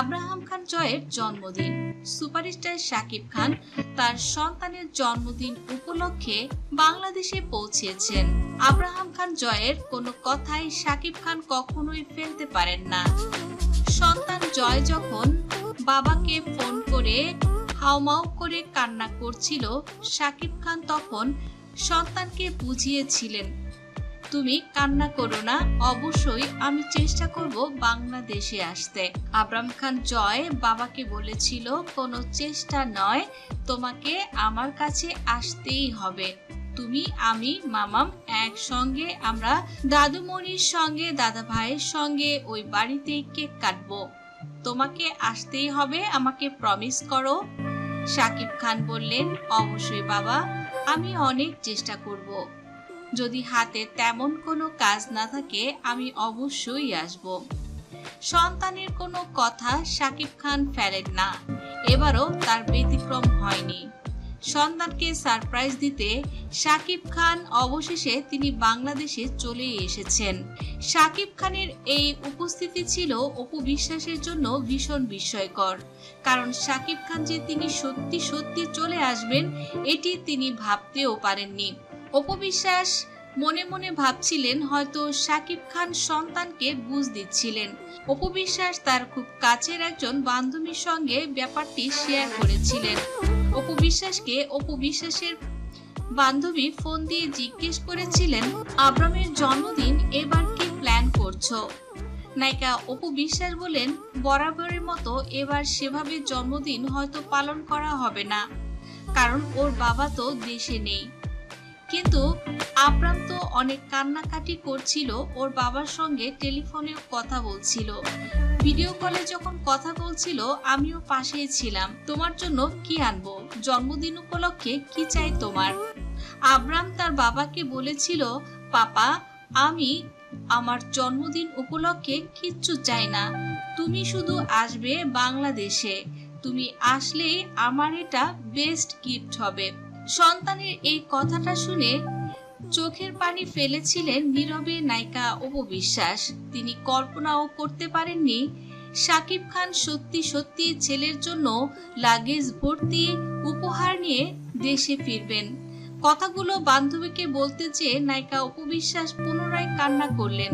Abraham খান জয়ের জন্মদিন। Superstar Shakib Khan তার সন্তানের জন্মদিন উপলক্ষে বাংলাদেশে পৌঁছেছেন। আব্রাহাম খান জয়ের কোনো কথাই শাকিব খান কখনোই ফেলতে পারেন না। সন্তান জয় যখন বাবাকে ফোন করে হাউমাউ করে কান্না করছিল, শাকিব খান তখন সন্তানকে বুঝিয়েছিলেন তুমি কান্না করো না, অবশ্যই আমি চেষ্টা করব বাংলাদেশে আসতে। আবরাম খান জয় বাবাকে বলেছিল, কোনো চেষ্টা নয়, তোমাকে আমার কাছে আসতেই হবে। তুমি, আমি, মামাম একসঙ্গে আমরা দাদুমণির সঙ্গে দাদা ভাইয়ের সঙ্গে ওই বাড়িতে কেক কাটবো। তোমাকে আসতেই হবে, আমাকে প্রমিস করো। সাকিব খান বললেন, অবশ্যই বাবা, আমি অনেক চেষ্টা করব। যদি হাতে তেমন কোনো কাজ না থাকে, আমি অবশ্যই আসব। সন্তানের কোনো কথা সাকিব খান ফেলেন না, এবারও তার ব্যতিক্রম হয়নি। সন্তানকে সারপ্রাইজ দিতে সাকিব খান অবশেষে তিনি বাংলাদেশে চলে এসেছেন। সাকিব খানের এই উপস্থিতি ছিল অপু বিশ্বাসের জন্য ভীষণ বিস্ময়কর, কারণ সাকিব খান যে তিনি সত্যি সত্যি চলে আসবেন, এটি তিনি ভাবতেও পারেননি। অপু বিশ্বাস মনে মনে ভাবছিলেন, হয়তো সাকিব খান সন্তানকে বুঝ দিচ্ছিলেন। অপবিশ্বাস তার খুব কাছের একজন বান্ধবীর সঙ্গে ব্যাপারটি শেয়ার করেছিলেন। অপু বিশ্বাসকে অপু বিশ্বাসের বান্ধবী ফোন দিয়ে জিজ্ঞেস করেছিলেন, আব্রামের জন্মদিন এবার কি প্ল্যান করছ? নায়িকা অপু বিশ্বাস বলেন বরাবরের মতো এবার সেভাবে জন্মদিন হয়তো পালন করা হবে না। কারণ ওর বাবা তো দেশে নেই। কিন্তু আব্রাম তো অনেক কান্নাকাটি করছিল, ওর বাবার সঙ্গে টেলিফোনেও কথা বলছিল। ভিডিও কলে যখন কথা বলছিল, আমিও পাশেই ছিলাম। তোমার জন্য কি আনব? জন্মদিন উপলক্ষে কি চাই তোমার? আব্রাম তার বাবাকে বলেছিল, পাপা, আমি আমার জন্মদিন উপলক্ষে কিচ্ছু চাই না। তুমি শুধু আসবে বাংলাদেশে। তুমি আসলেই আমার এটা বেস্ট গিফট হবে। সন্তানের এই কথাটা শুনে চোখের পানি ফেলেছিলেন নীরবে নায়িকা অপবিশ্বাস তিনি কল্পনাও করতে পারেননি শাকিব খান সত্যি সত্যি ছেলের জন্য লাগেজ ভর্তি উপহার নিয়ে দেশে ফিরবেন। কথাগুলো বান্ধবীকে বলতে চেয়ে নায়িকা অপবিশ্বাস পুনরায় কান্না করলেন।